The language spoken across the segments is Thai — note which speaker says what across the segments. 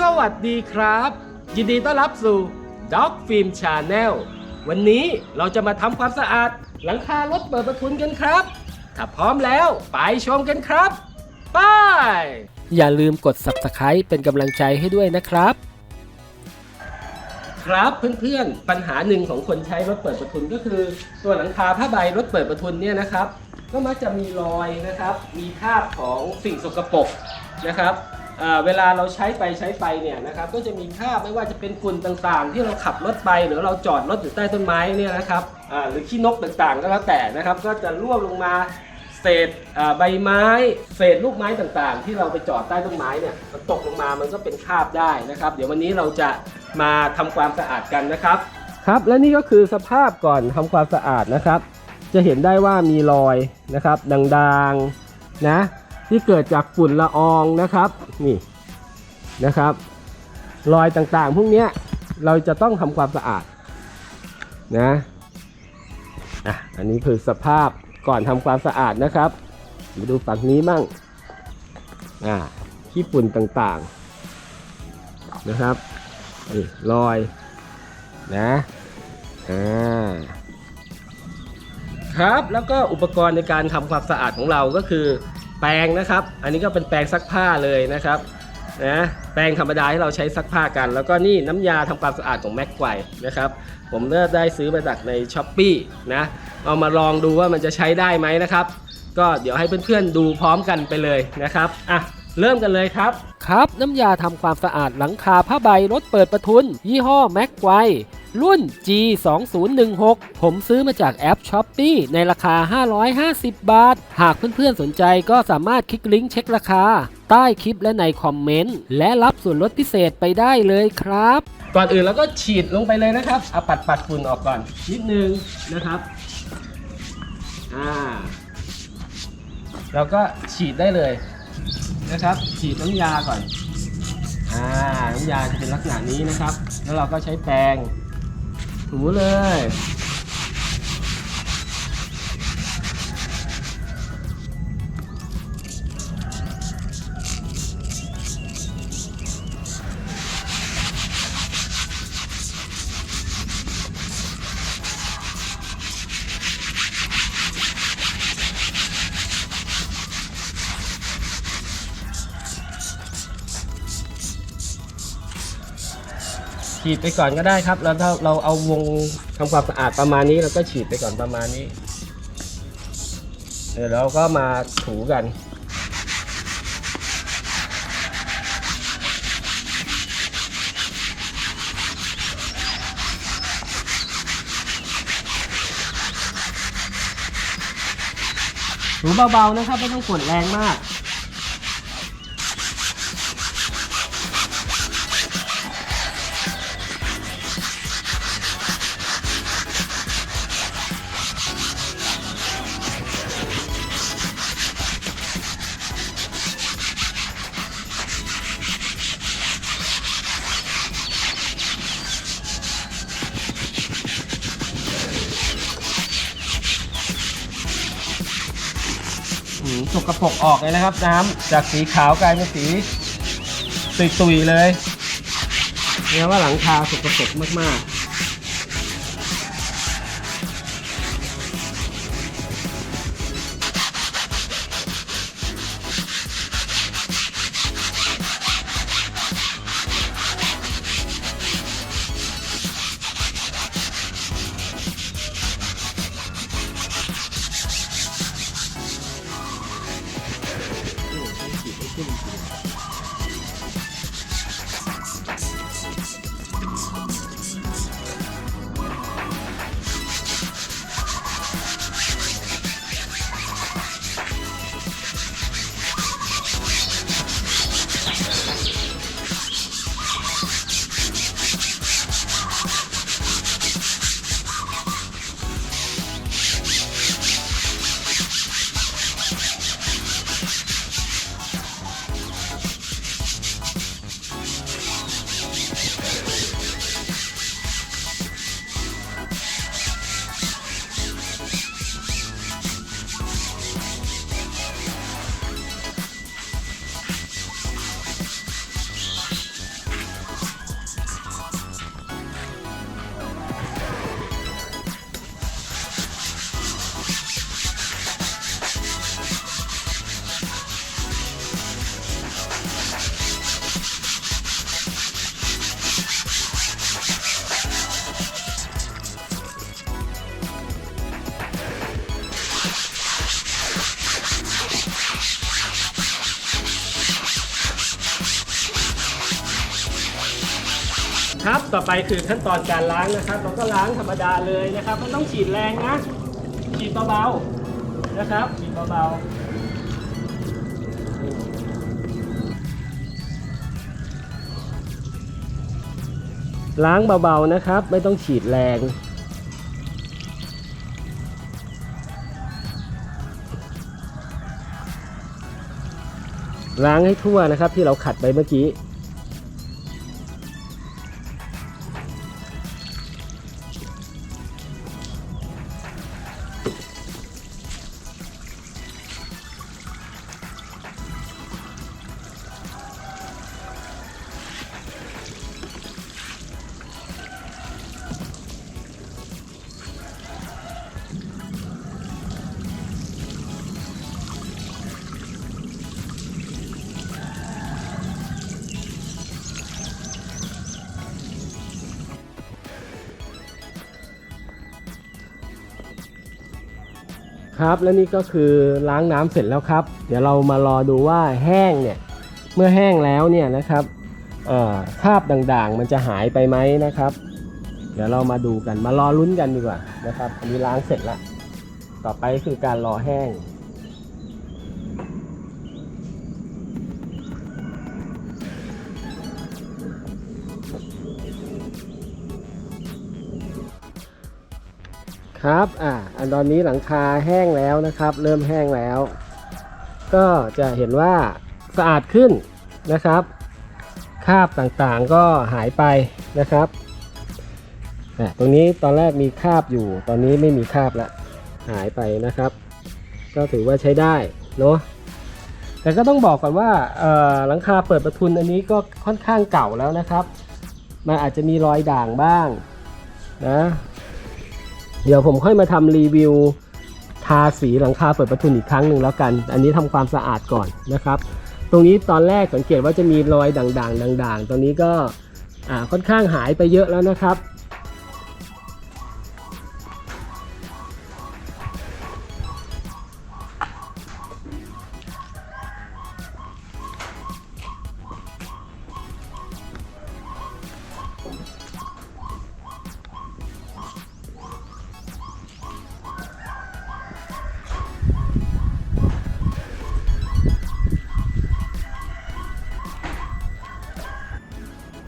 Speaker 1: สวัสดีครับ ยินดีต้อนรับสู่ Dog Film Channel วันนี้เราจะมาทำความสะอาด หลังคารถเปิดประทุนกันครับ ถ้าพร้อมแล้วไปชมกันครับไป
Speaker 2: อย่าลืมกด subscribe เป็นกำลังใจให้ด้วยนะครับ
Speaker 1: ครับเพื่อนๆ ปัญหาหนึ่งของคนใช้รถเปิดประทุนก็คือ ตัวหลังคาผ้าใบรถเปิดประทุนเนี่ยนะครับ ก็มักจะมีรอยนะครับ มีคราบของสิ่งสกปรกนะครับอ่า เวลาเราใช้ไปใช้ไปเนี่ยนะครับก็จะมีคราบไม่ว่าจะเป็นฝุ่นต่างๆ ที่เราขับรถไปหรือเราจอดรถอยู่ใต้ต้นไม้เนี่ยนะครับหรือขี้นกต่างๆก็แล้วแต่นะครับก็จะร่วงลงมาเศษใบไม้เศษลูกไม้ต่างๆ ที่เราไปจอดใต้ต้นไม้เนี่ยมันตกลงมามันก็เป็นคราบได้นะครับ เดี๋ยววันนี้เราจะมาทำความสะอาดกันนะครับ ครับและนี่ก็คือสภาพก่อนทำความสะอาดนะครับ จะเห็นได้ว่ามีรอยนะครับด่างๆนะ ที่เกิดจากฝุ่นละอองนะครับนี่นะครับ รอยต่างๆ พวกนี้เราจะต้องทำความสะอาดนะอะอันนี้คือสภาพก่อนทำความสะอาดนะครับมาดูฝั่งนี้มั่งอ่าขี้ฝุ่นต่างๆนะครับนี่รอยนะอ่าครับแล้วก็อุปกรณ์ในการทำความสะอาดของเราก็คือ แปรงนะครับ อันนี้ก็เป็นแปรงซักผ้าเลยนะครับนะแปรงธรรมดาที่เราใช้ซักผ้ากัน แล้วก็นี่น้ำยาทำความสะอาดของแม็กไกวนะครับผมเลือกได้ซื้อมาจากในช้อปปีนะเอามาลองดูว่ามันจะใช้ได้ไหมนะครับ ก็เดี๋ยวให้เพื่อนๆดูพร้อมกันไปเลยนะครับอะเริ่มกันเลยครับ
Speaker 2: ครับ น้ำยาทำความสะอาดหลังคาผ้าใบรถเปิดประทุน ยี่ห้อแม็กไกว รุ่น G 2 0 1 6 ผมซื้อมาจากแอป s h อ p e e ในราคา 550 บาท หากเพื่อนๆสนใจก็สามารถคลิกลิงก์เช็คราคา ใต้คลิปและในคอมเมนต์ และรับส่วนลดพิเศษไปได้เลยครับ
Speaker 1: ก่อนอื่นเราก็ฉีดลงไปเลยนะครับเอาปัดปัดฝุ่นออกก่อน นิดนึงนะครับอ่าเราก็ฉีดได้เลยนะครับ ฉีดน้ำยาก่อนอ่าน้ำยาจะเป็นลักษณะนี้นะครับ แล้วเราก็ใช้แปรง ถูเลย ฉีดไปก่อนก็ได้ครับ แล้วถ้าเราเอาวงทำความสะอาดประมาณนี้เราก็ฉีดไปก่อนประมาณนี้เดี๋ยวเราก็มาถูกันถูเบาๆนะครับไม่ต้องกดแรงมาก สกปรกออกเลยนะครับ น้ำจากสีขาวกลายเป็นสีตุยๆเลยเนี่ยว่าหลังคาสกปรกมาก ครับ ต่อไปคือขั้นตอนการล้างนะครับ เราก็ล้างธรรมดาเลยนะครับไม่ต้องฉีดแรงนะ ฉีดเบาๆนะครับ ฉีดเบาๆล้างเบาๆนะครับ ไม่ต้องฉีดแรง ล้างให้ทั่วนะครับที่เราขัดไปเมื่อกี้ ครับและนี่ก็คือล้างน้ำเสร็จแล้วครับ เดี๋ยวเรามารอดูว่าแห้งเนี่ยเมื่อแห้งแล้วเนี่ยนะครับคราบด่างๆ มันจะหายไปไหมนะครับ เดี๋ยวเรามาดูกันมารอลุ้นกันดีกว่านะครับอันนี้ล้างเสร็จแล้วต่อไปคือการรอแห้ง ครับอ่าอันตอนนี้หลังคาแห้งแล้วนะครับ เริ่มแห้งแล้ว ก็จะเห็นว่าสะอาดขึ้นนะครับ คราบต่างๆก็หายไปนะครับตรงนี้ตอนแรกมีคราบอยู่ ตอนนี้ไม่มีคราบละหายไปนะครับ ก็ถือว่าใช้ได้เนาะแต่ก็ต้องบอกก่อนว่าหลังคาเปิดประทุนอันนี้ก็ค่อนข้างเก่าแล้วนะครับ มันอาจจะมีรอยด่างบ้างนะ เดี๋ยวผมค่อยมาทำรีวิวทาสีหลังคาเปิดประทุนอีกครั้งหนึ่งแล้วกัน อันนี้ทำความสะอาดก่อนนะครับ ตรงนี้ตอนแรกสังเกตว่าจะมีรอยด่างๆด่างๆ ตรงนี้ก็ค่อนข้างหายไปเยอะแล้วนะครับ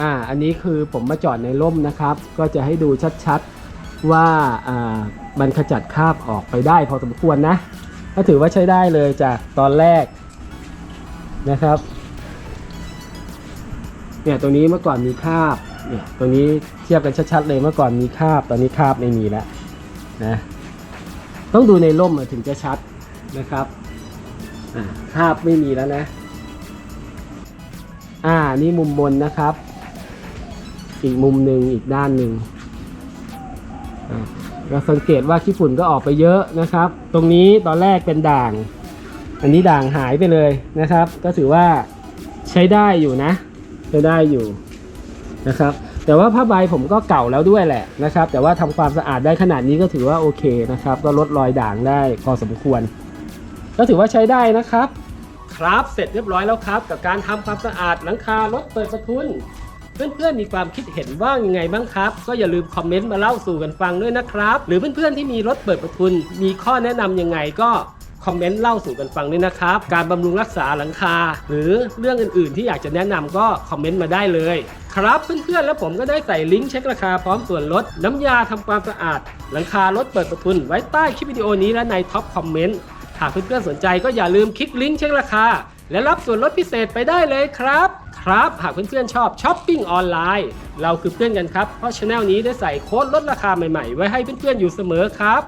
Speaker 1: อ่าอันนี้คือผมมาจอดในร่มนะครับ ก็จะให้ดูชัดๆว่าอ่ามันขจัดคราบออกไปได้พอสมควรนะ ก็ถือว่าใช้ได้เลยจากตอนแรกนะครับเนี่ยตรงนี้เมื่อก่อนมีคราบเนี่ยตรงนี้เทียบกันชัดๆเลยเมื่อก่อนมีคราบตอนนี้คราบไม่มีแล้วนะต้องดูในร่มถึงจะชัดนะครับอ่าคราบไม่มีแล้วนะ อ่านี่มุมบนนะครับ อีกมุมหนึ่งอีกด้านหนึ่งเราสังเกตว่าขี้ฝุ่นก็ออกไปเยอะนะครับ ตรงนี้ตอนแรกเป็นด่าง อันนี้ด่างหายไปเลยนะครับ ก็ถือว่าใช้ได้อยู่นะ ใช้ได้อยู่นะครับ แต่ว่าผ้าใบผมก็เก่าแล้วด้วยแหละนะครับ แต่ว่าทำความสะอาดได้ขนาดนี้ก็ถือว่าโอเคนะครับ ก็ลดรอยด่างได้พอสมควร ก็ถือว่าใช้ได้นะครับ ครับเสร็จเรียบร้อยแล้วครับ กับการทำความสะอาดหลังคารถเปิดประทุน เพื่อนๆมีความคิดเห็นว่ายังไงบ้างครับ ก็อย่าลืมคอมเมนต์มาเล่าสู่กันฟังด้วยนะครับ หรือเพื่อนๆที่มีรถเปิดประทุน มีข้อแนะนำยังไงก็คอมเมนต์เล่าสู่กันฟังด้วยนะครับ การบำรุงรักษาหลังคา หรือเรื่องอื่นๆ ที่อยากจะแนะนำก็คอมเมนต์มาได้เลย ครับเพื่อนๆ แล้วผมก็ได้ใส่ลิงก์เช็คราคาพร้อมส่วนลด น้ำยาทำความสะอาด หลังคารถเปิดประทุน ไว้ใต้คลิปวิดีโอนี้และในท็อปคอมเมนต์ หากเพื่อนๆ สนใจก็อย่าลืมคลิกลิงก์เช็คราคา และรับส่วนลดพิเศษไปได้เลยครับ ครับหากเพื่อนๆชอบช้อปปิ้งออนไลน์ เราคือเพื่อนกันครับ เพราะช anel นี้ได้ใส่โค้ดลดราคาใหม่ๆ ไว้ให้เพื่อนๆอยู่เสมอครับ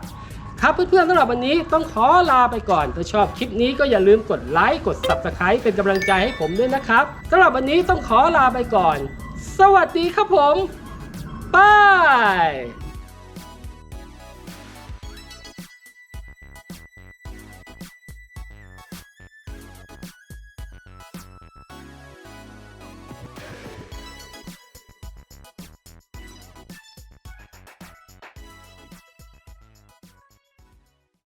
Speaker 1: ครับเพื่อนๆสำหรับวันนี้ต้องขอลาไปก่อน ถ้าชอบคลิปนี้ก็อย่าลืมกดไลค์กด Subscribe เป็นกำลังใจให้ผมด้วยนะครับสำหรับวันนี้ต้องขอลาไปก่อน สวัสดีครับผมบาย